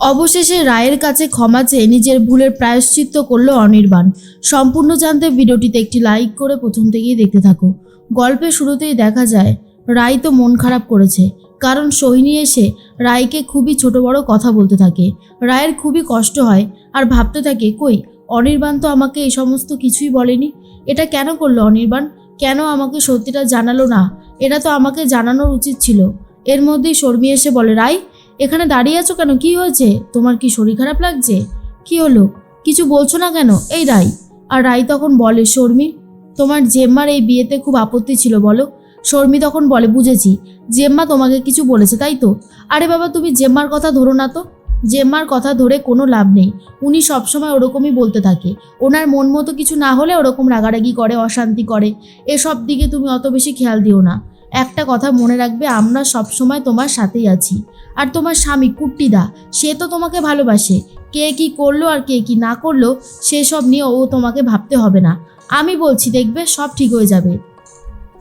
অবশেষে রায়ের কাছে ক্ষমা চেয়ে নিজের ভুলের প্রায়শ্চিত্ত করল অনির্বাণ। সম্পূর্ণ জানতে ভিডিওটিতে একটি লাইক করে প্রথম থেকেই দেখতে থাকো। গল্পের শুরুতেই দেখা যায়, রায় তো মন খারাপ করেছে, কারণ সোহিনী এসে রায়কে খুবই ছোট বড় কথা বলতে থাকে। রায়ের খুবই কষ্ট হয় আর ভাবতে থাকে, কই, অনির্বাণ তো আমাকে এই সমস্ত কিছুই বলেনি? এটা কেন করল অনির্বাণ? কেন আমাকে সত্যিটা জানালো না? এটা তো আমাকে জানানোর উচিত ছিল। এর মধ্যেই শর্মী এসে বলে, রায় এখানে দাঁড়িয়ে আছো কেন? কি হয়েছে? তোমার কি শরীর খারাপ লাগছে? কি হলো? কিছু বলছো না কেন? এই রাই। আর রাই তখন বলে, শর্মী, তোমার জেম্মার এই বিয়েতে খুব আপত্তি ছিল, বলো। শর্মী তখন বলে, বুঝেছি, জেম্মা তোমাকে কিছু বলেছে, তাই তো? আরে বাবা, তুমি জেম্মার কথা ধরো না তো। জেম্মার কথা ধরে কোনো লাভ নেই। উনি সবসময় ওরকমই বলতে থাকে। ওনার মন মতো কিছু না হলে ওরকম রাগারাগি করে, অশান্তি করে। এসব দিকে তুমি অত বেশি খেয়াল দিও না। একটা কথা মনে রাখবে, আমরা সবসময় তোমার সাথেই আছি। আর তোমার স্বামী কুট্টিদা, সে তো তোমাকে ভালোবাসে। কে কি করল আর কে কি না করল, সেসব নিয়ে ও তোমাকে ভাবতে হবে না। আমি বলছি, দেখবে সব ঠিক হয়ে যাবে।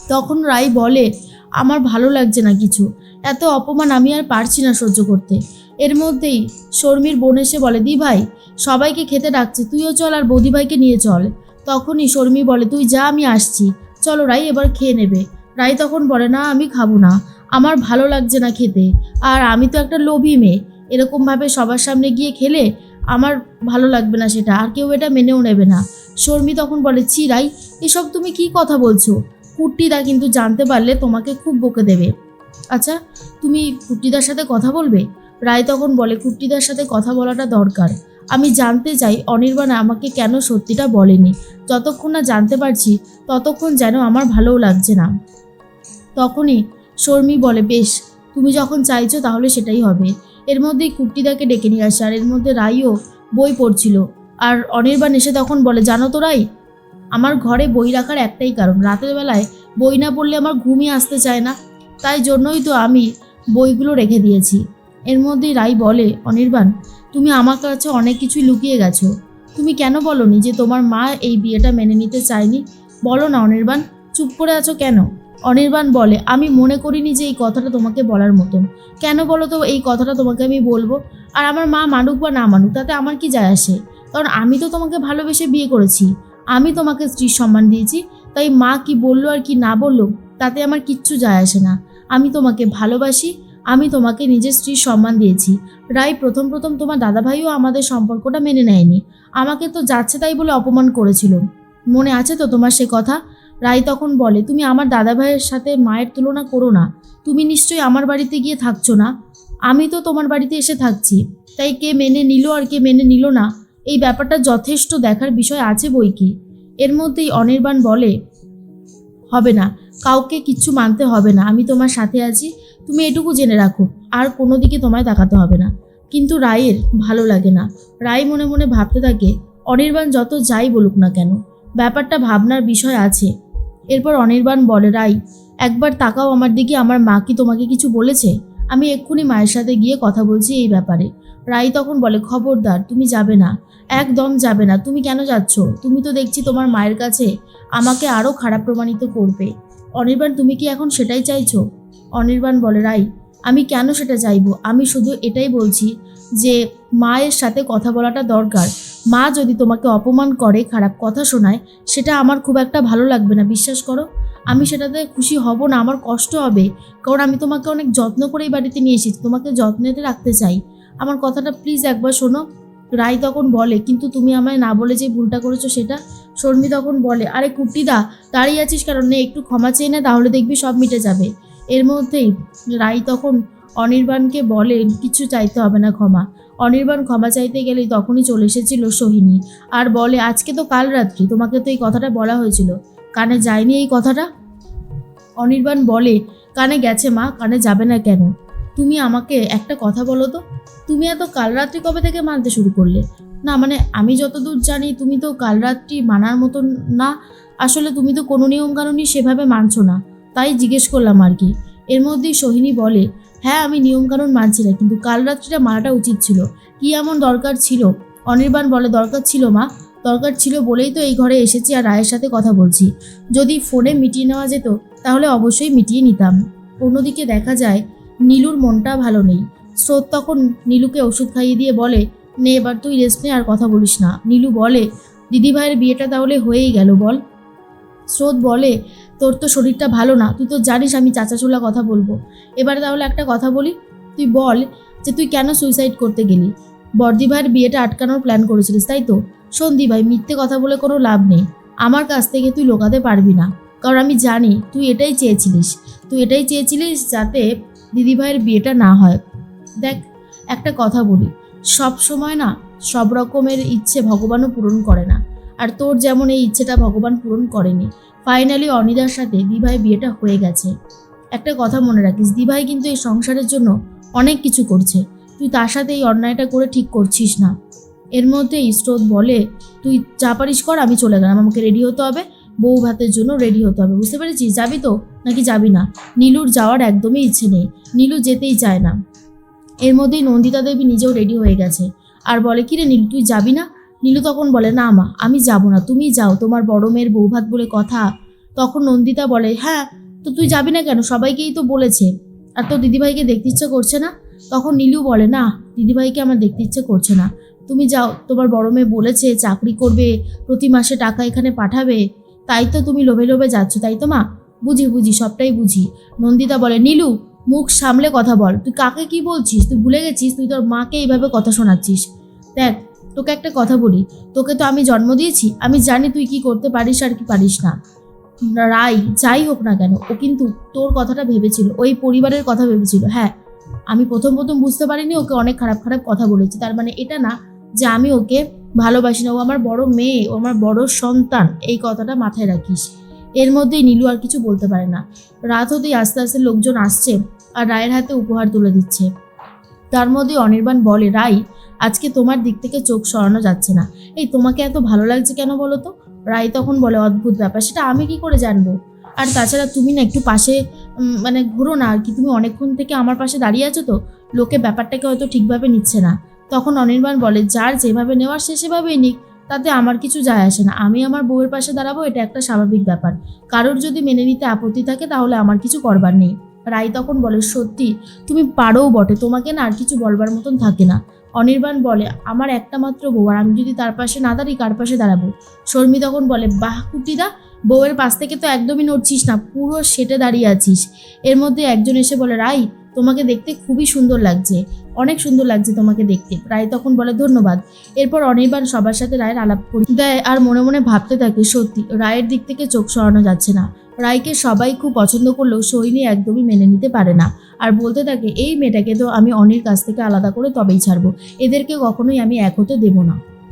তখন রাই বলে, আমার ভালো লাগছে না কিছু। এত অপমান আমি আর পারছি না সহ্য করতে। এর মধ্যেই শর্মির বোন এসে বলে, দি ভাই, সবাইকে খেতে ডাকছে, তুইও চল আর বৌদি ভাইকে নিয়ে চল। তখনই শর্মি বলে, তুই যা, আমি আসছি। চলো রাই এবার খেয়ে নেবে। রাই তখন বলে, না, আমি খাব না। আমার ভালো লাগছে না খেতে। আর আমি তো একটা লোভী মেয়ে। এরকমভাবে সবার সামনে গিয়ে খেলে আমার ভালো লাগবে না সেটা। আর কেউ এটা মেনেও নেবে না। শর্মি তখন বলে চিরাই এসব তুমি কি কথা বলছো? কুট্টিদা কিন্তু জানতে পারলে তোমাকে খুব বকে দেবে। আচ্ছা তুমি কুট্টিদার সাথে কথা বলবে? রায় তখন বলে, কুট্টিদার সাথে কথা বলাটা দরকার। আমি জানতে চাই, অনির্বাণ আমাকে কেন সত্যিটা বলেনি? যতক্ষণ না জানতে পারছি, ততক্ষণ যেন আমার ভালোও লাগছে না। তখনই শর্মি বলে, বেশ, তুমি যখন চাইছো তাহলে সেটাই হবে। এর মধ্যেই কুট্টিদাকে ডেকে নিয়ে আসে, আর এর মধ্যে রাইও বই পড়ছিল। আর অনির্বাণ এসে তখন বলে, জানো তো রাই, আমার ঘরে বই রাখার একটাই কারণ। রাতের বেলায় বই না পড়লে আমার ঘুমই আসতে চায় না। তাই জন্যই তো আমি বইগুলো রেখে দিয়েছি। এর মধ্যেই রাই বলে, অনির্বাণ, তুমি আমার কাছে অনেক কিছুই লুকিয়ে গেছো। তুমি কেন বলনি যে তোমার মা এই বিয়েটা মেনে নিতে চায়নি? বলো না অনির্বাণ, চুপ করে আছো কেন? অনির্বাণ বলে, আমি মনে করিনি যে এই কথাটা তোমাকে বলার মতন। কেন বলো তো এই কথাটা তোমাকে আমি বলব? আর আমার মা মানুক বা না মানুক, তাতে আমার কি যায় আসে? কারণ আমি তো তোমাকে ভালোবেসে বিয়ে করেছি। আমি তোমাকে স্ত্রীর সম্মান দিয়েছি। তাই মা কি বলল আর কি না বলল, তাতে আমার কিচ্ছু যায় আসে না। আমি তোমাকে ভালোবাসি। আমি তোমাকে নিজের স্ত্রীর সম্মান দিয়েছি। রাই প্রথম প্রথম তোমার দাদাভাইও আমাদের সম্পর্কটা মেনে নেয়নি। আমাকে তো যাচ্ছে তাই বলে অপমান করেছিল। মনে আছে তো তোমার সে কথা? রাই তখন বলে, তুমি আমার দাদাভাইয়ের সাথে মায়ের তুলনা করো না। তুমি নিশ্চয়ই আমার বাড়িতে গিয়ে থাকছো না। আমি তো তোমার বাড়িতে এসে থাকছি। তাই কে মেনে নিল আর কে মেনে নিল না, এই ব্যাপারটা যথেষ্ট দেখার বিষয় আছে বই কি? এর মধ্যেই অনির্বাণ বলে, হবে না, কাউকে কিচ্ছু মানতে হবে না। আমি তোমার সাথে আছি। তুমি এটুকু জেনে রাখো, আর কোনো দিকে তোমায় তাকাতে হবে না। কিন্তু রায়ের ভালো লাগে না। রায় মনে মনে ভাবতে থাকে, অনির্বাণ যত যাই বলুক না কেন, ব্যাপারটা ভাবনার বিষয় আছে। এরপর অনির্বাণ বলে, রাই, একবার তাকাও আমার দিকে, আমার মা কি তোমাকে কিছু বলেছে? আমি এক্ষুনি মায়ের সাথে গিয়ে কথা বলছি এই ব্যাপারে। রাই তখন বলে, খবরদার, তুমি যাবে না। একদম যাবে না। তুমি কেন যাচ্ছ? তুমি তো দেখছি তোমার মায়ের কাছে আমাকে আরও খারাপ প্রমাণিত করবে। অনির্বাণ, তুমি কি এখন সেটাই চাইছো? অনির্বাণ বলে, রাই, আমি কেন সেটা চাইব? আমি শুধু এটাই বলছি যে, মায়ের সাথে কথা বলাটা দরকার। মা যদি তোমাকে অপমান করে, খারাপ কথা শোনায়, সেটা আমার খুব একটা ভালো লাগবে না, বিশ্বাস করো। আমি সেটাতে খুশি হব না, আমার কষ্ট হবে। কারণ আমি তোমাকে অনেক যত্ন করেই বাড়িতে নিয়ে এসেছি, তোমাকে যত্নেতে রাখতে চাই। আমার কথাটা প্লিজ একবার শোনো। রাই তখন বলে, কিন্তু তুমি আমায় না বলে যে ভুলটা করেছ সেটা? শর্মি তখন বলে, আরে কুট্টিদা, দাঁড়িয়ে আছিস কারণ একটু ক্ষমা চেয়ে না, তাহলে দেখবি সব মিটে যাবে। এর মধ্যেই রাই তখন অনির্বাণকে বলে, কিছু চাইতে হবে না ক্ষমা। অনির্বাণ ক্ষমা চাইতে গেলেই তখনই চলে এসেছিল সোহিনী। আর বলে, আজকে তো কাল রাত্রি, তোমাকে তো এই কথাটা বলা হয়েছিল। কানে যায়নি এই কথাটা? অনির্বাণ বলে, কানে গেছে মা, কানে যাবে না কেন? তুমি আমাকে একটা কথা বলো তো? তুমি এত কাল রাত্রি কবে থেকে মানতে শুরু করলে? না মানে আমি যতদূর জানি, তুমি তো কাল রাত্রি মানার মতন না। আসলে তুমি তো কোনো নিয়ম কানুনই সেভাবে মানছো না। তাই জিজ্ঞেস করলাম আর কি। এর মধ্যেই সোহিনী বলে হ্যাঁ আমি নিয়মকানুন মানছি না, কিন্তু কাল রাত্রিটা মারাটা উচিত ছিল। কি এমন দরকার ছিল? অনির্বাণ বলে, দরকার ছিল মা, দরকার ছিল বলেই তো এই ঘরে এসেছি আর রায়ের সাথে কথা বলছি। যদি ফোনে মিটিয়ে নেওয়া যেত, তাহলে অবশ্যই মিটিয়ে নিতাম। অন্যদিকে দেখা যায়, নীলুর মনটা ভালো নেই। স্রোত তখন নীলুকে ওষুধ খাইয়ে দিয়ে বলে, নে, এবার তুই রেস্ট নে আর কথা বলিস না। নীলু বলে, দিদিভাইয়ের বিয়েটা তাহলে হয়েই গেল, বল। স্রোত বলে তোর তো শরীরটা ভালো না, তুই তো জানিস আমি চাচাচোলা কথা বলব। এবারে তাহলে একটা কথা বলি, তুই বল যে তুই কেন সুইসাইড করতে গেলি? বর্দি ভাইয়ের বিয়েটা আটকানোর প্ল্যান করেছিলিস, তাই তো? সন্ধি ভাই, মিথ্যে কথা বলে কোনো লাভ নেই। আমার কাছ থেকে তুই লোকাতে পারবি না, কারণ আমি জানি তুই এটাই চেয়েছিলিস। তুই এটাই চেয়েছিলিস যাতে দিদিভাইয়ের বিয়েটা না হয়। দেখ, একটা কথা বলি, সব সময় না সব রকমের ইচ্ছে ভগবানও পূরণ করে না। আর তোর যেমন এই ইচ্ছেটা ভগবান পূরণ করেনি ফাইনালি অনিদার সাথে দিভাই বিয়েটা হয়ে গেছে। একটা কথা মনে রাখিস, দিভাই কিন্তু এই সংসারের জন্য অনেক কিছু করছে। তুই তার সাথে এই অন্যায়টা করে ঠিক করছিস না। এর মধ্যেই স্রোত বলে, তুই যা পারিস কর, আমি চলে গেলাম। আমাকে রেডি হতে হবে। বউ ভাতের জন্য রেডি হতে হবে। বুঝতে পেরেছিস? যাবি তো? নাকি যাবি না? নীলুর যাওয়ার একদমই ইচ্ছে নেই। নীলু যেতেই চায় না। এর মধ্যেই নন্দিতা দেবী নিজেও রেডি হয়ে গেছে। আর বলে কি রে নীলু, তুই যাবি না? নীলু তখন বলে, না মা, আমি যাব না তুমি যাও, তোমার বড় মেয়ের বৌভাত বলে কথা। তখন নন্দিতা বলে হ্যাঁ তো তুই যাবি না কেন? সবাইকেই তো বলেছে। আর তোর দিদিভাইকে দেখতে ইচ্ছে করছে না? তখন নীলু বলে, না, দিদিভাইকে আমার দেখতে ইচ্ছে করছে না। তুমি যাও, তোমার বড় মেয়ে বলেছে, চাকরি করবে, প্রতি মাসে টাকা এখানে পাঠাবে। তাই তো তুমি লোভে লোভে যাচ্ছ, তাই তো মা? বুঝি বুঝি, সবটাই বুঝি। নন্দিতা বলে, নীলু, মুখ সামলে কথা বল। তুই কাকে কি বলছিস? তুই ভুলে গেছিস? তুই তোর মাকে এইভাবে কথা শোনাচ্ছিস। দেখ তোকে একটা কথা বলি, তোকে তো আমি জন্ম দিয়েছি, আমি জানি তুই কি করতে পারিস আর কি পারিস না। রাই, যাই হোক না কেন, ও কিন্তু তোর কথাটা ভেবেছিল ওই পরিবারের কথা ভেবেছিল হ্যাঁ। আমি প্রথম প্রথম বুঝতে পারিনি, ওকে অনেক খারাপ খারাপ কথা বলেছি, তার মানে এটা না যে আমি ওকে ভালোবাসি না, ও আমার বড় মেয়ে, ও আমার বড় সন্তান, এই কথাটা মাথায় রাখিস। এর মধ্যেই নীলু আর কিছু বলতে পারে না। রাত হতেই আস্তে আস্তে লোকজন আসছে আর রায়ের হাতে উপহার তুলে দিচ্ছে। তার মধ্যে অনির্বাণ বলে, রাই আজকে তোমার দিক থেকে চোখ সরানো যাচ্ছে না। এই তোমাকে এত ভালো লাগছে কেন বলো তো? রাই তখন বলে, অদ্ভুত ব্যাপার, সেটা আমি কি করে জানব? আর তাছাড়া তুমি না একটু পাশে মানে ঘুরো না, আর কি তুমি অনেকক্ষণ থেকে আমার পাশে দাঁড়িয়ে আছো তো, লোকে ব্যাপারটাকে হয়তো ঠিকভাবে নিচ্ছে না। তখন অনির্বাণ বলে, যার যেভাবে নেওয়ার সে সেভাবেই নিক, তাতে আমার কিছু যায় আসে না। আমি আমার বউয়ের পাশে দাঁড়াবো, এটা একটা স্বাভাবিক ব্যাপার। কারোর যদি মেনে নিতে আপত্তি থাকে, তাহলে আমার কিছু করবার নেই। রাই তখন বলে, সত্যি, তুমি পারোও বটে, তোমাকে না আর কিছু বলবার মতন থাকে না। অনির্বাণ বলে, আমার একটা মাত্র বউ, আর আমি যদি তার পাশে না দাঁড়ি, কার পাশে দাঁড়াবো? শর্মি তখন বলে, বাহ কুটিদা, বউয়ের পাশ থেকে তো একদমই নড়ছিস না, পুরো সেটে দাঁড়িয়ে আছিস। এর মধ্যে একজন এসে বলে, রাই তোমাকে দেখতে খুবই সুন্দর লাগছে। অনেক সুন্দর লাগছে তোমাকে দেখতে। রায় তখন বলে, ধন্যবাদ। এরপর অনির্বাণ সবার সাথে রায়ের আলাপ করে। দেয়, আর মনে মনে ভাবতে থাকে, সত্যি, রায়ের দিক থেকে চোখ সরানো যাচ্ছে না। রায়কে সবাই খুব পছন্দ করলেও সৈনী একদমই মেনে নিতে পারে না। আর বলতে থাকে, এই মেয়েটাকে তো আমি অনির কাছ থেকে আলাদা করে তবেই ছাড়বো। এদেরকে কখনোই আমি এক হতে দেবো না।